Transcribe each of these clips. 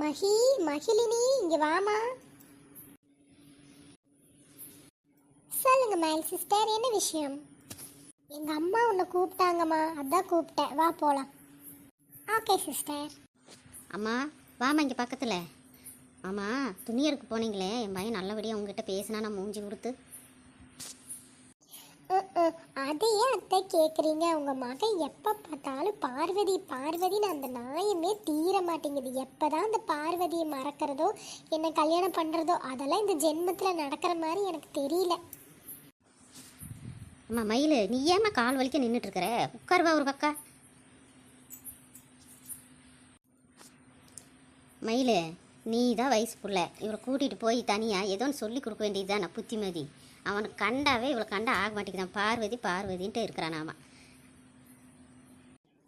மகி மகிழினி இங்க வாமா. சொல்லுங்க மேல் சிஸ்டர் என்ன விஷயம்? எங்க அம்மா உன்னை கூப்பிட்டாங்கம்மா. அதான் கூப்பிட்டேன். வா போலாம். ஓகே சிஸ்டர் அம்மா வாம்மா இங்கே பக்கத்தில். ஆமாம் துணியருக்கு போனீங்களே. என் பையன் நல்லபடியாக உங்ககிட்ட பேசினா நான் மூஞ்சி கொடுத்து அதையே அத்தை கேட்குறீங்க அவங்க மகன் எப்போ பார்த்தாலும் பார்வதி பார்வதின்னு அந்த நாயமே தீர மாட்டேங்குது. எப்போ தான் அந்த பார்வதியை மறக்கிறதோ என்ன கல்யாணம் பண்ணுறதோ அதெல்லாம் இந்த ஜென்மத்தில் நடக்கிற மாதிரி எனக்கு தெரியல. அம்மா மயில் நீ ஏம்மா கால் வலிக்க நின்றுட்டு இருக்கிற உட்காருவா ஒரு பக்கா. மயில் நீ தான் வயசு புள்ள. இவரை கூட்டிகிட்டு போய் தனியாக ஏதோன்னு சொல்லி கொடுக்க வேண்டியது தானே புத்திமதி. அவனுக்கு கண்டாவே இவளை கண்டா ஆக மாட்டேங்குதான். பார்வதி பார்வதின்ட்டு இருக்கிறான் அவன்.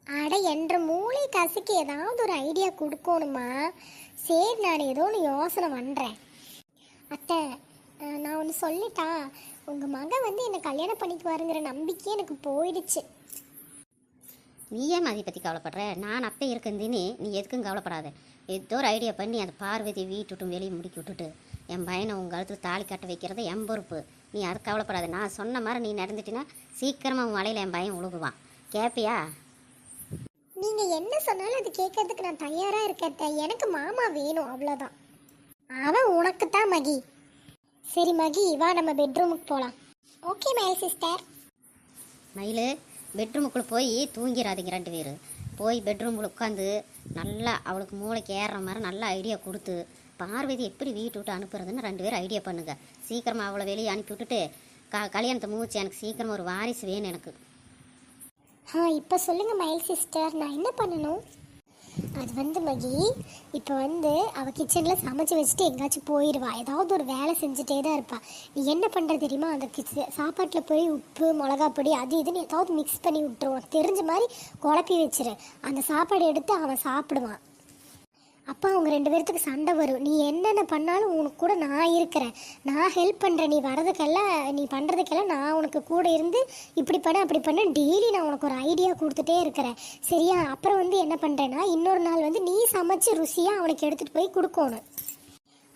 அட என்ற மூளை கசுக்கு ஏதாவது ஒரு ஐடியா கொடுக்கணுமா? சரி நான் ஏதோ ஒன்று யோசனை பண்ணுறேன் அத்தை நான் ஒன்று சொல்லிட்டா உங்கள் மகன் வந்து என்னை கல்யாணம் பண்ணிக்குவாருங்கிற நம்பிக்கையே எனக்கு போயிடுச்சு. நீ ஏன் அதை பற்றி கவலைப்படுற? நான் அப்போ இருக்கேந்தினே நீ எதுக்கும் கவலைப்படாத. ஏதோ ஒரு ஐடியா பண்ணி அந்த பார்வதி வீட்டுட்டும் வெளியே முடிக்கி விட்டுட்டு என் பையனை உங்கள் கழுத்தில் தாலி கட்ட வைக்கிறது என் பொறுப்பு. நீ அது கவலைப்படாத. நான் சொன்ன மாதிரி நீ நடந்துட்டினா சீக்கிரமாக உன் வலையில் என் பையன் உழுகுவான். கேப்பியா? நீங்கள் என்ன சொன்னாலும் அது கேட்கறதுக்கு நான் தயாராக இருக்கேன். எனக்கு மாமா வேணும் அவ்வளோதான் அவன் உனக்கு தான் மகி. சரி மகி வா நம்ம பெட்ரூமுக்கு போகலாம் ஓகே மேல் சிஸ்டர் மயில் பெட்ரூமுக்குள்ளே போய் தூங்கிடாதீங்க ரெண்டு பேர். போய் பெட்ரூமுக்குள்ள உட்காந்து நல்லா அவளுக்கு மூளைக்கு ஏறுற மாதிரி நல்ல ஐடியா கொடுத்து பார்வதி எப்படி வீட்டு விட்டு அனுப்புறதுன்னு ரெண்டு பேரும் ஐடியா பண்ணுங்க. சீக்கிரமாக அவ்வளோ வெளியே அனுப்பி விட்டுட்டு க கல்யாணத்தை மூச்சு எனக்கு சீக்கிரமாக ஒரு வாரிசு வேணும் எனக்கு. ஆ இப்போ சொல்லுங்க மயில் சிஸ்டர் நான் என்ன பண்ணணும்? அது வந்து மகி இப்போ வந்து அவள் கிச்சனில் சமைச்சு வச்சுட்டு எங்கேயாச்சும் போயிடுவா ஏதாவது ஒரு வேலை செஞ்சுட்டே தான் இருப்பா. நீ என்ன பண்ணுற தெரியுமா? அந்த கிச்ச சாப்பாட்டில் போய் உப்பு மிளகா பொடி அது இதுன்னு ஏதாவது மிக்ஸ் பண்ணி விட்டுருவோம். தெரிஞ்ச மாதிரி குழப்பி வச்சிரு. அந்த சாப்பாடு எடுத்து அவன் சாப்பிடுவான். அப்போ அவங்க ரெண்டு பேர்த்துக்கு சண்டை வரும். நீ என்னென்ன பண்ணாலும் உனக்கு கூட நான் இருக்கிறேன். நான் ஹெல்ப் பண்ணுறேன் நீ வரதுக்கெல்லாம் நீ பண்ணுறதுக்கெல்லாம் நான் உனக்கு கூட இருந்து இப்படி பண்ண அப்படி பண்ண. டெய்லி நான் உனக்கு ஒரு ஐடியா கொடுத்துட்டே இருக்கிறேன். சரியா? அப்புறம் வந்து என்ன பண்ணுறேன்னா இன்னொரு நாள் வந்து நீ சமைச்சு ருசியாக அவனுக்கு எடுத்துகிட்டு போய் கொடுக்கணும்.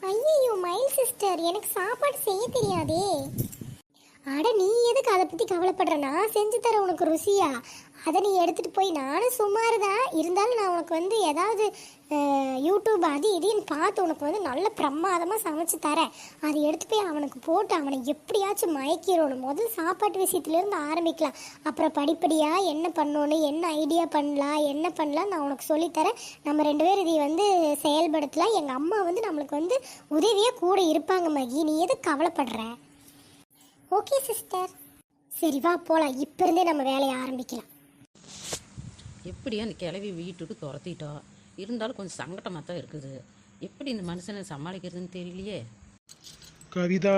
ஐயோ மைல் சிஸ்டர் எனக்கு சாப்பாடு செய்ய தெரியாதே. அட நீ எதுக்கு அதை பற்றி கவலைப்படுற நான் செஞ்சு தரேன் உனக்கு ருசியா? அதை நீ எடுத்துகிட்டு போய் நானும் சுமார் தான் இருந்தாலும் நான் உனக்கு வந்து ஏதாவது யூடியூப் அது இதுன்னு பார்த்து உனக்கு வந்து நல்ல பிரமாதமாக சமைச்சு தரேன். அதை எடுத்து போய் அவனுக்கு போட்டு அவனை எப்படியாச்சும் மயக்கிடணும். முதல் சாப்பாட்டு விஷயத்துலேருந்து ஆரம்பிக்கலாம். அப்புறம் படிப்படியாக என்ன பண்ணணும் என்ன ஐடியா பண்ணலாம் என்ன பண்ணலாம் நான் உனக்கு சொல்லித்தரேன். நம்ம ரெண்டு பேரும் இதை வந்து செயல்படுத்தலாம். எங்கள் அம்மா வந்து நம்மளுக்கு வந்து உதவியாக கூட இருப்பாங்க மகி. நீ எதுக்கு கவலைப்படுற? Okay sister. சரி வா போலாம். இப்போ இருந்தே நம்ம வேலையை ஆரம்பிக்கலாம். எப்படி அந்த கிளவி வீட்டுக்கு துரத்திட்டா? இருந்தாலும் கொஞ்சம் சங்கடமாக தான் இருக்குது. எப்படி இந்த மனுஷனை சமாளிக்கிறதுன்னு தெரியலையே. கவிதா.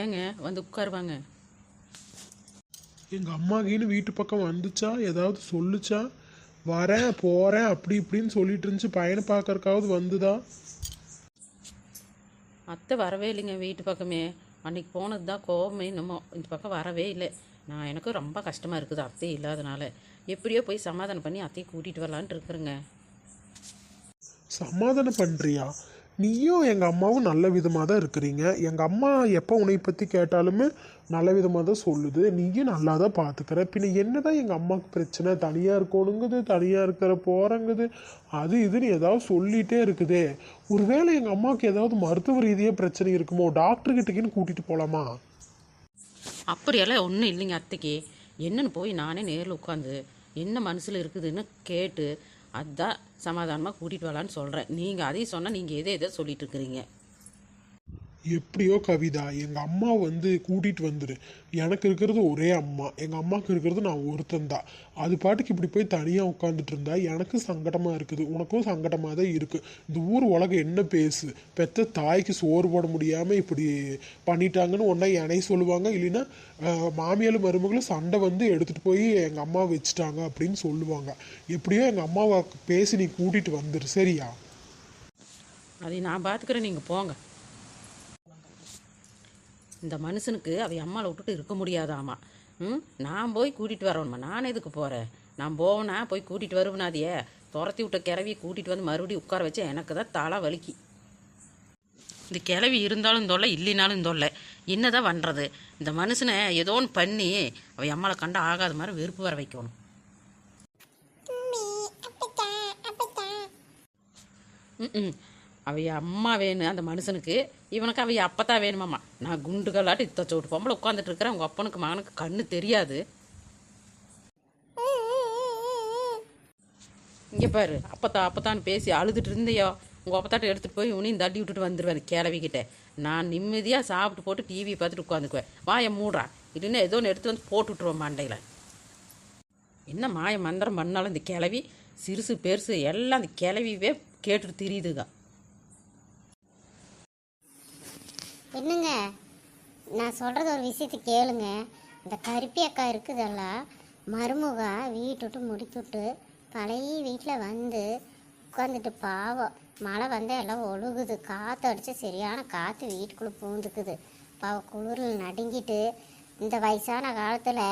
ஏங்க வந்து உட்காருவாங்க. எங்க அம்மாகின்னு வீட்டு பக்கம் வந்துச்சா? ஏதாவது சொல்லுச்சா? வரேன் போறேன் அப்படி இப்படின்னு சொல்லிட்டு இருந்துச்சு. பையனை பார்க்கறக்காவது வந்துதா? அத்தை வரவே இல்லைங்க வீட்டு பக்கமே. அன்னைக்கு போனது தான் கோபமே என்னமோ. இந்த பக்கம் வரவே இல்லை. நான் எனக்கும் ரொம்ப கஷ்டமாக இருக்குது அத்தை இல்லாதனால. எப்படியோ போய் சமாதானம் பண்ணி அத்தையை கூட்டிகிட்டு வரலான்ட்டு இருக்கிறேங்க. சமாதானம் பண்றியா? நீயும் எங்கள் அம்மாவும் நல்ல விதமாக தான் இருக்கிறீங்க. எங்கள் அம்மா எப்போ உன்னை பற்றி கேட்டாலுமே நல்ல விதமாக தான் சொல்லுது. நீயும் நல்லா தான் பார்த்துக்கிற பின்ன என்னதான் எங்கள் அம்மாவுக்கு பிரச்சனை? தனியாக இருக்கணுங்குது தனியாக இருக்கிற போகிறங்குது அது இதுன்னு ஏதாவது சொல்லிகிட்டே இருக்குதே. ஒருவேளை எங்கள் அம்மாவுக்கு ஏதாவது மருத்துவ ரீதியாக பிரச்சனை இருக்குமோ? டாக்டர்கிட்டக்கின்னு கிட்டக்கின்னு போகலாமா அப்படியெல்லாம் ஒன்றும் இல்லைங்க அத்தைக்கு. என்னன்னு போய் நானே நேரில் உட்காந்து என்ன மனசில் இருக்குதுன்னு கேட்டு அதான் சமாதானமாக கூட்டிகிட்டு வரலான்னு சொல்கிறேன் நீங்கள் அதையும் சொன்னால் நீங்கள் எதை எதை சொல்லிட்டு இருக்கிறீங்க? எப்படியோ கவிதா எங்க அம்மா வந்து கூட்டிட்டு வந்துரு. எனக்கு இருக்கிறது ஒரே அம்மா. எங்க அம்மாவுக்கு இருக்கிறது நான் ஒருத்தன் தான் அது பாட்டுக்கு இப்படி போய் தனியா உட்காந்துட்டு இருந்தா எனக்கு சங்கடமா இருக்குது. உனக்கும் சங்கடமா தான் இருக்கு. இந்த ஊர் உலகம் என்ன பேசு? பெத்த தாய்க்கு சோறு போட முடியாம இப்படி பண்ணிட்டாங்கன்னு ஒன்றா என்னையும் சொல்லுவாங்க. இல்லைன்னா மாமியாலும் மருமகளும் சண்டை வந்து எடுத்துட்டு போய் எங்க அம்மா வச்சுட்டாங்க அப்படின்னு சொல்லுவாங்க. எப்படியோ எங்க அம்மாவை பேசி நீ கூட்டிட்டு வந்துரு. சரியா? அதை நான் பார்த்துக்கிறேன் நீங்கள் போங்க. இந்த மனுஷனுக்கு அவ அம்மாவை விட்டுட்டு இருக்க முடியாதாமா? ம்? நான் போய் கூட்டிகிட்டு வரணுமா? நான் எதுக்கு போகிறேன் நான் போவேனா போய் கூட்டிகிட்டு வருவேனாதியே துரத்தி விட்ட கிளவியை கூட்டிகிட்டு வந்து மறுபடியும் உட்கார வச்சு எனக்கு தான் தலை வலிக்கு. இந்த கிளவி இருந்தாலும் தொல்லை இல்லைனாலும் தொல்லை. என்னதான் பண்ணுறது இந்த மனுஷனை ஏதோ ஒன்று பண்ணி அவ அம்மாவை கண்டா ஆகாத மாதிரி வெறுப்பு வர வைக்கணும். ம் அவைய அம்மா வேணும் அந்த மனுஷனுக்கு. இவனுக்கு அவைய அப்பத்தான் வேணுமாம்மா நான் குண்டுகளாட்டு இத்த சோட்டு பொம்பளை உட்காந்துட்டு இருக்கிறேன் உங்கள் அப்பனுக்கு மகனுக்கு கண்ணு தெரியாது. இங்கே பாரு அப்பத்தா அப்பத்தான்னு பேசி அழுதுட்டு இருந்தையோ? உங்கள் அப்பத்தாட்ட எடுத்துகிட்டு போய் உனையும் தட்டி விட்டுட்டு வந்துடுவேன் கிளவிக்கிட்ட நான் நிம்மதியாக சாப்பிட்டு போட்டு டிவி பார்த்துட்டு உட்காந்துக்குவேன். வாயை மூடுறா. இல்லைன்னா ஏதோ ஒன்று எடுத்து வந்து போட்டு விட்ருவேன் மண்டையில். என்ன மாய மந்திரம் பண்ணாலும் இந்த கிளவி சிறுசு பெருசு எல்லாம் அந்த கிளவியவே கேட்டுட்டு திரியுதுங்க என்னங்க? நான் சொல்கிறது ஒரு விஷயத்தை கேளுங்க. இந்த கருப்பி அக்கா இருக்குதல்ல மருமகா வீட்டு விட்டு முடித்துட்டு பழைய வீட்டில் வந்து உட்காந்துட்டு பாவம். மழை வந்து எல்லாம் ஒழுகுது. காற்று அடித்து சரியான காற்று வீட்டுக்குள்ளே பூந்துக்குது. பாவம் குளிரில் நடுங்கிட்டு இந்த வயசான காலத்தில்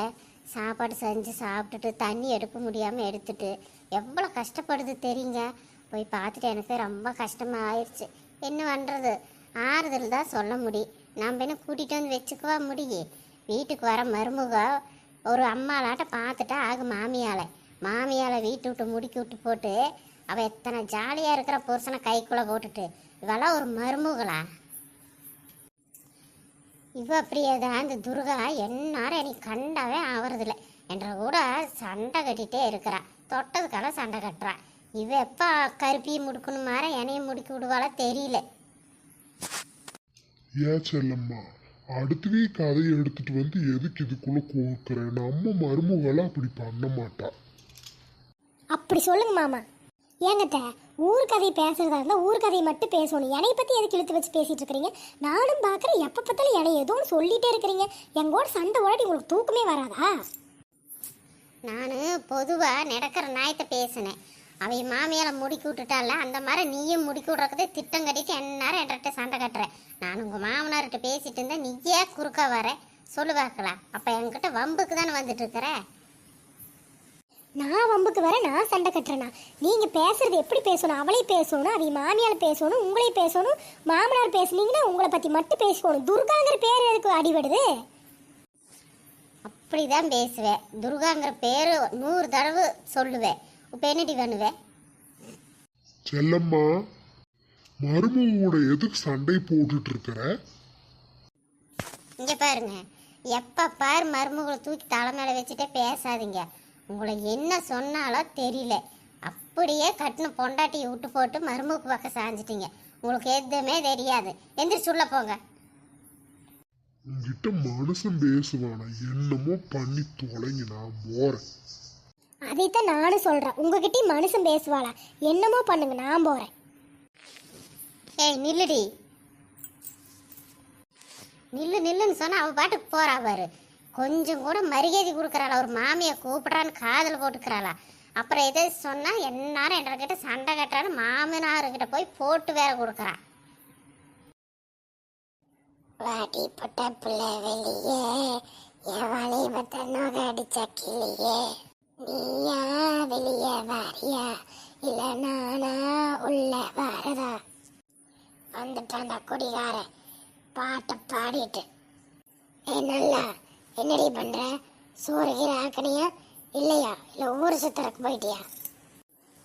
சாப்பாடு செஞ்சு சாப்பிட்டுட்டு தண்ணி எடுக்க முடியாமல் எடுத்துட்டு எவ்வளோ கஷ்டப்படுது தெரியுங்க? போய் பார்த்துட்டு எனக்கு ரொம்ப கஷ்டமாக ஆயிடுச்சு என்ன பண்ணுறது ஆறுதல் தான் சொல்ல முடியும் நம்ம என்ன கூட்டிகிட்டு வந்து வச்சுக்கவா முடியும் வீட்டுக்கு வர மருமக ஒரு அம்மாளாட்ட பார்த்துட்டா ஆகு மாமியால் மாமியால் வீட்டு விட்டு முடுக்கி விட்டு போட்டு அவள் எத்தனை ஜாலியாக இருக்கிற புருஷனை கைக்குள்ளே போட்டுட்டு இவெல்லாம் ஒரு மருமகளா? இவ அப்படியே தான் இந்த துர்கா எந்நேரம் நீ கண்டாவே ஆவறதில்ல. என்ற கூட சண்டை கட்டிகிட்டே இருக்கிறா. தொட்டதுக்கெல்லாம் சண்டை கட்டுறா. இவ எப்போ கருப்பியை முடுக்கணும் மாற என்னையும் முடுக்கி விடுவாளா தெரியல. ஏன் செல்லம்மா அடுத்த வீக் அதை எடுத்துட்டு வந்து எதுக்கு இதுக்குள்ள கோக்குறேன் நம்ம மருமகளா அப்படி பண்ண மாட்டா. அப்படி சொல்லுங்க மாமா. ஏங்கத்த ஊர் கதை பேசுறதா இருந்தால் ஊர் கதையை மட்டும் பேசணும். என்னை பற்றி எதுக்கு இழுத்து வச்சு பேசிட்டு இருக்கிறீங்க? நானும் பார்க்குறேன் எப்போ பார்த்தாலும் என்னை ஏதோ ஒன்று சொல்லிட்டே இருக்கிறீங்க. எங்கூட சண்டை ஓடி உங்களுக்கு தூக்கமே வராதா? நான் பொதுவாக நடக்கிற நாயத்தை பேசினேன். அவை மாமியால முடுக்கி விட்டுட்டால அந்த மாதிரி நீயும் முடுக்கி விட்றக்கதே திட்டம் கட்டிட்டு எந்நேரம் என்கிட்ட சண்டை கட்டுற. நான் உங்கள் மாமனார்கிட்ட பேசிட்டு இருந்தேன் நீயே குறுக்கா வர. சொல்லு பார்க்கலாம் அப்போ என்கிட்ட வம்புக்கு தானே வந்துட்டு இருக்கிற? நான் வம்புக்கு வர நான் சண்டை கட்டுறேனா? நீங்கள் பேசுறது எப்படி பேசணும்? அவளை பேசணும் அவ மாமியால் பேசணும் உங்களை பேசணும். மாமனார் பேசுனீங்கன்னா உங்களை பற்றி மட்டும் பேசிக்கணும் துர்காங்கிற பேர் எதுக்கு அடிபடுது? அப்படி தான் பேசுவேன். துர்காங்கிற பேர் நூறு தடவை சொல்லுவேன். இப்போ என்னடி பண்ணுவேன் செல்லம்மா மருமகளோட எதுக்கு சண்டை போட்டுட்டு இருக்கிற இங்கே பாருங்க. எப்போ பார் மருமகளை தூக்கி தலை மேலே வச்சுட்டே பேசாதீங்க. உங்களை என்ன சொன்னாலும் தெரியல. அப்படியே கட்டின பொண்டாட்டியை விட்டு போட்டு மருமகுக்கு பக்கம் சாஞ்சிட்டீங்க. உங்களுக்கு எதுவுமே தெரியாது. எந்திரிச்சு உள்ள போங்க. உங்ககிட்ட மனுஷன் பேசுவானா என்னமோ பண்ணி தொலைங்க நான் போறேன். அதைத்தான் நானும் சொல்கிறேன் உங்ககிட்டயும் மனுஷன் பேசுவாளா? என்னமோ பண்ணுங்க நான் போகிறேன் ஏய் நில்லுடி. நில்லு நில்லுன்னு சொன்னா அவ பாட்டுக்கு போறா பாரு. கொஞ்சம் கூட மரியாதை கொடுக்குறாளா? ஒரு மாமியை கூப்பிடுறான்னு காதில் போட்டுக்கிறாளா? அப்புறம் எதை சொன்னா என்னாரும் என்கிட்ட சண்டை கட்டுறான்னு மாமனார்கிட்ட போய் போட்டு வேற கொடுக்குறா. வாடி பொட்ட பிள்ளை வெளியே. என் வளைவத்தை நோக அடிச்ச கிளியே. நீயா வெளியே வாரியா. இல்ல நானா உள்ள வாரதா? வந்துட்டான் குடிகாரன். பாட்டை பாடிட்டு. ஏ நல்லா என்னடி பண்ற? சோறுகிற ஆக்கணியா இல்லையா? இல்ல ஊர் சுத்தறக்கு போயிட்டியா?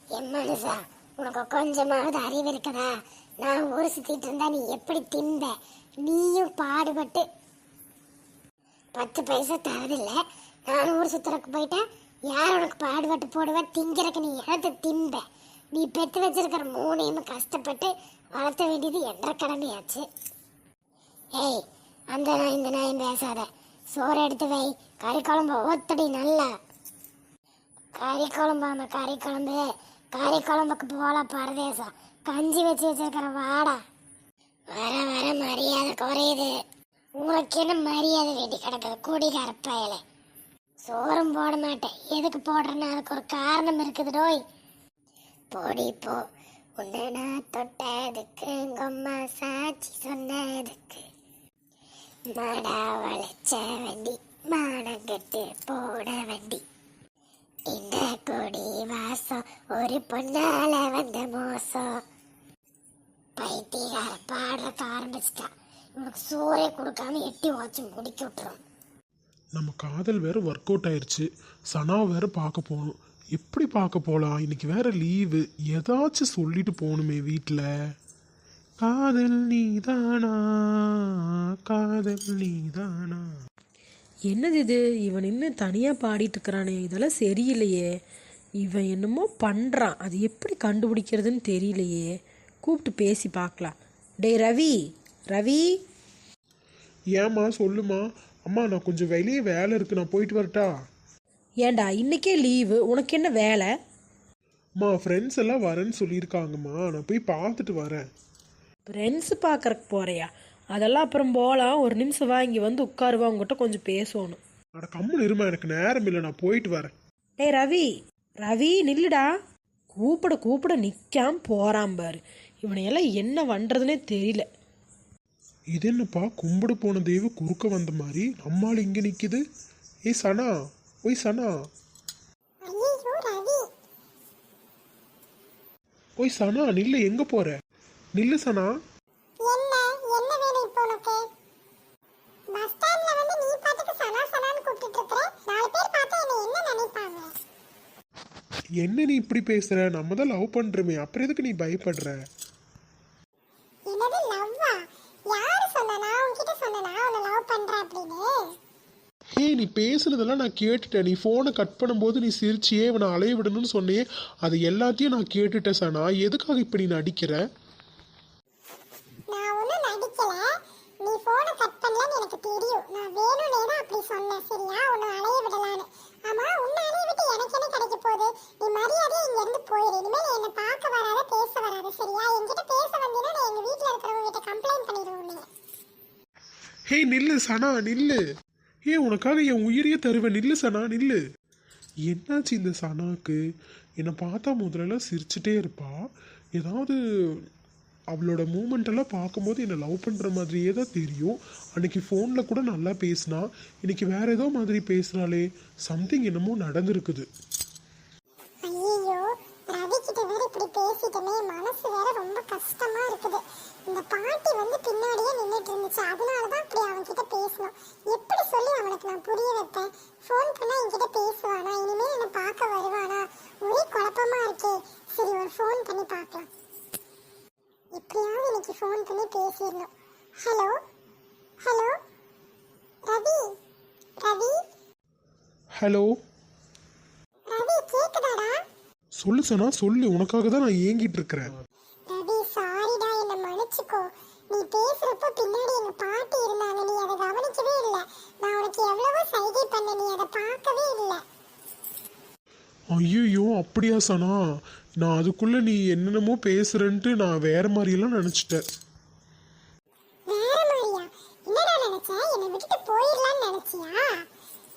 என் மனுஷா உனக்கு கொஞ்சமாவது அறிவு இருக்குதா? நான் ஊர் சுத்திட்டு இருந்தா நீ எப்படி திம்ப? நீயும் பாடுபட்டு. பத்து பைசா தரதில்லை. நான் ஊர் சுத்தறக்கு போயிட்டேன் யார் உனக்கு பாடுபட்டு போடுவேன் திங்கிறக்கு நீ இழந்து திம்ப நீ பெற்று வச்சிருக்கிற மூணையும் கஷ்டப்பட்டு வளர்த்த வேண்டியது என்ற கடமையாச்சு. ஏய் அந்த நாய் இந்த நாயும் பேசாத. சோறு எடுத்து வை. கறி குழம்பு ஓத்தடி நல்லா. கறி குழம்பாம கறி குழம்பு. கறி குழம்புக்கு போல பரதேசம். கஞ்சி வச்சு வச்சிருக்கிற வாடா. வர வர மரியாதை குறையுது. உனக்கு என்ன மரியாதை வேண்டி கிடக்குது? குடிகார பயலே. சோரம் போட மாட்டேன். எதுக்கு போடுறேன்னு அதுக்கு ஒரு காரணம் இருக்குது டோய். போடி போ. உன்னை நான் தொட்டதுக்கு உங்கம்மா சாட்சி சொன்னதுக்கு. மாடா வளைச்ச வண்டி மானங்கட்டு போட வண்டி. இந்த கொடி வாசம் ஒரு பொண்ணால வந்த மோசம். பைத்தியக்கார பாடுறத ஆரம்பிச்சிட்டா. இவனுக்கு சோறே கொடுக்காம எட்டி வாச்சும் குடிக்க விட்டுரும். நம்ம காதல் வேற ஒர்க் அவுட் ஆயிருச்சு. சனா வேற பார்க்க போகணும். எப்படி பார்க்க போகலாம் இன்னைக்கு வேற லீவு ஏதாச்சும் சொல்லிட்டு போகணுமே வீட்டில் காதல் நீதானா? காதல் நீதானா? என்னது இது? இவன் இன்னும் தனியாக பாடிட்டு இருக்கிறானே. இதெல்லாம் சரியில்லையே. இவன் என்னமோ பண்ணுறான் அது எப்படி கண்டுபிடிக்கிறதுன்னு தெரியலையே. கூப்பிட்டு பேசி பார்க்கலாம். டேய் ரவி. ரவி. ஏம்மா சொல்லுமா? அம்மா நான் கொஞ்சம் வெளியே வேலை இருக்கு. நான் போயிட்டு வரட்டா? ஏன்டா இன்னைக்கே லீவு. உனக்கு என்ன வேலை? அம்மா ஃப்ரெண்ட்ஸ் எல்லாம் வரேன்னு சொல்லியிருக்காங்கம்மா. நான் போய் பார்த்துட்டு வரேன். ஃப்ரெண்ட்ஸ் பார்க்கறக்கு போறியா? அதெல்லாம் அப்புறம் போகலாம் ஒரு நிமிஷம் வா இங்கே வந்து உட்காருவா உங்ககிட்ட கொஞ்சம் பேசணும் அட கம்முன்னு இருமா. எனக்கு நேரம் இல்லை. நான் போயிட்டு வரேன். டேய் ரவி. ரவி நில்லுடா. கூப்பிட கூப்பிட. நிற்காம போகிறான் பாரு. இவனையெல்லாம் என்ன பண்ணுறதுனே தெரியல. இது என்னப்பா கும்பிட போன தெய்வ குறுக்க வந்த மாதிரி நம்மால் இங்கே நிற்கிது ஏய் சனா ஓய் சனா. ஓய் சனா நில்லு எங்கே போற? நில்லு சனா. என்ன நீ இப்படி பேசுற? நம்ம தான் லவ் பண்றோமே அப்புறம் எதுக்கு நீ பயப்படுற என்னது லவ்வா யாரு சொன்னா நான் உன்கிட்ட சொன்னனா உன்னை லவ் பண்றேன் அப்படின்னு ஹே நீ பேசுனதெல்லாம் நான் கேட்டுட்டேன். நீ ஃபோனை கட் பண்ணும்போது நீ சிரிச்சியே இவனை அலைய விடணும்னு சொன்னியே அது எல்லாத்தையும் நான் கேட்டுட்டேன் சனா எதுக்காக இப்ப நீ நடிக்கிற? நான் ஒன்றும் நடிக்கல. நீ போனை கட் பண்ணலன்னு எனக்கு தெரியும். நான் வேணும்னே தான் அப்படி சொன்னேன். சரியா? உன்னை அலைய விடலான்னு. ஆமா உன்னை அலைய விட்டு எனக்கு என்ன கிடைக்க போகுது? நீ மரியாதையா இங்க இருந்து போயிடு இனிமேல் என்னை பார்க்க வராத பேச வராத சரியா? என்கிட்ட பேச வந்தீங்கன்னா நான் எங்க வீட்ல இருக்கிறவங்க கிட்ட கம்ப்ளைண்ட் பண்ணிடுவேன் உன்னை ஹே நில்லு சனா நில்லு. ஏ உனக்காக என் உயிரையே தருவேன் நில்லு சனா நில்லு. என்னாச்சு இந்த சனாக்கு? என்னை பார்த்தா முதல்ல சிரிச்சுட்டே இருப்பா. ஏதாவது அவளோட மூமெண்ட்டெல்லாம் பார்க்கும்போது என்னை லவ் பண்ணுற மாதிரியே தான் தெரியும். அன்னைக்கு ஃபோனில் கூட நல்லா பேசினா இன்னைக்கு வேற ஏதோ மாதிரி பேசுனாலே சம்திங் என்னமோ நடந்திருக்குது. ஐயோ ரவி கிட்ட வேற இப்படி பேசிட்டமே மனசு வேற ரொம்ப கஷ்டமா இருக்குது. இந்த பாட்டி வந்து பின்னாடியே நின்னுட்டு இருந்துச்சு. அதனால தான் அப்படி அவன் கிட்ட பேசணும். எப்படி சொல்லி அவனுக்கு நான் புரிய வைப்பேன்? ஃபோன் பண்ணா என்கிட்ட பேசுவானா? இனிமே என்ன பார்க்க வருவானா? ஒரே குழப்பமா இருக்கே. சரி ஒரு ஃபோன் பண்ணி பார்க்கலாம். எப்படியாவது இன்னைக்கு ஃபோன் பண்ணி பேசிடணும். Hello hello Ravi? Ravi? Hello Ravi கேக்குதாடா? சொல்லு சனா சொல்லு. உனக்காக தான் நான் ஏங்கிட்டு இருக்கிறேன். பார்க்கவே இல்ல. ஐயோ அப்படியா சனா? நான் அதுக்குள்ள நீ என்னென்னமோ பேசுறேன்ட்டு நான் வேற மாதிரியெல்லாம் நினச்சிட்டேன். வேற மாதிரியா? என்னடா நினைச்ச? என்னை விட்டுட்டு போயிடலாம்னு நினைச்சியா?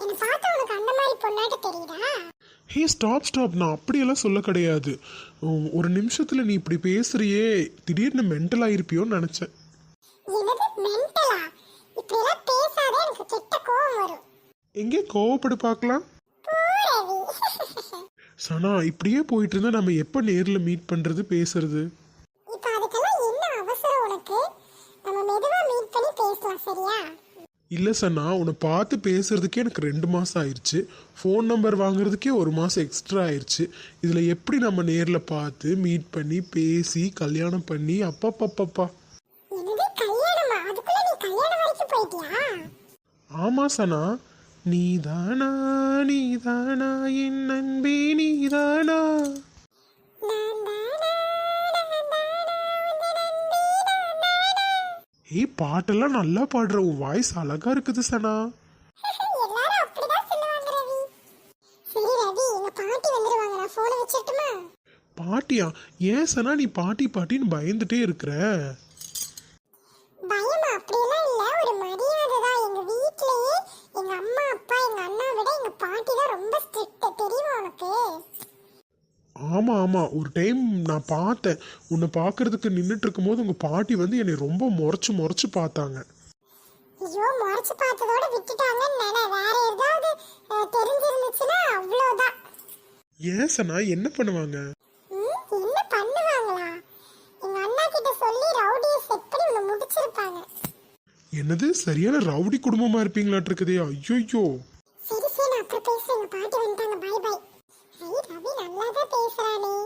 என்னை பார்த்தா உனக்கு அந்த மாதிரி பொண்ணாட்டு தெரியுதா? Hey stop stop. நான் அப்படியெல்லாம் சொல்ல கிடையாது. உம், ஒரு நிமிஷத்துல நீ இப்படி பேசுறியே. திடீர்னு மென்டல் ஆயிருப்பியோன்னு நினைச்சேன். என்னது மென்டலா இப்படியெல்லாம் பேசாதே எனக்கு கெட்ட கோவம் வரும். எங்கே கோவப்படு பார்க்கலாம்? சனா இப்படியே போயிட்டு இருந்தா நம்ம எப்போ நேர்ல மீட் பண்றது பேசுறது? இல்லை சனா உன்னை பார்த்து பேசுறதுக்கே எனக்கு ரெண்டு மாசம் ஆயிருச்சு ஃபோன் நம்பர் வாங்குறதுக்கே ஒரு மாசம் எக்ஸ்ட்ரா ஆயிருச்சு இதுல எப்படி நம்ம நேர்ல பார்த்து மீட் பண்ணி பேசி கல்யாணம் பண்ணி வரைக்கும் போயிட்டியா? ஆமா சனா. நீதானா நீதானா என் அன்பே நீதானா? ஏய் பாட்டெல்லாம் நல்லா பாடுற உன் வாய்ஸ் அழகா இருக்குது சனா. பாட்டியா ஏன் சனா நீ பாட்டி பாட்டின்னு பயந்துட்டே இருக்கிற? பயமா? அப்படியெல்லாம் இல்ல. ஒரு மரியாதை ஆமா ஆமா. ஒரு டைம் நான் பார்த்தேன். உன்னை பார்க்கறதுக்கு நின்றுட்டு இருக்கும்போது உங்க பாட்டி வந்து என்னை ரொம்ப முறைச்சு முறைச்சு பார்த்தாங்க. ஐயோ முறைச்சு பார்த்ததோட விட்டுட்டாங்கன்னு நினை. வேற ஏதாவது தெரிஞ்சிருந்துச்சுன்னா அவ்வளோதான். ஏன் சனா என்ன பண்ணுவாங்க? என்ன பண்ணுவாங்களா? எங்க அண்ணா கிட்ட சொல்லி ரவுடியை செட் பண்ணி உன்னை முடிச்சிருப்பாங்க. என்னது? சரியான ரவுடி குடும்பமா இருப்பீங்களாட்டு இருக்குதே ஐயோ சரி சரி நான் அப்புறம் பேசுறேன். எங்க பாட்டி வந்துட்டாங்க. பாய் பாய் ரவி நல்லாதான் பேசுறானே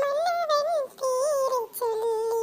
மன்னவன் தீரச்சொல்லி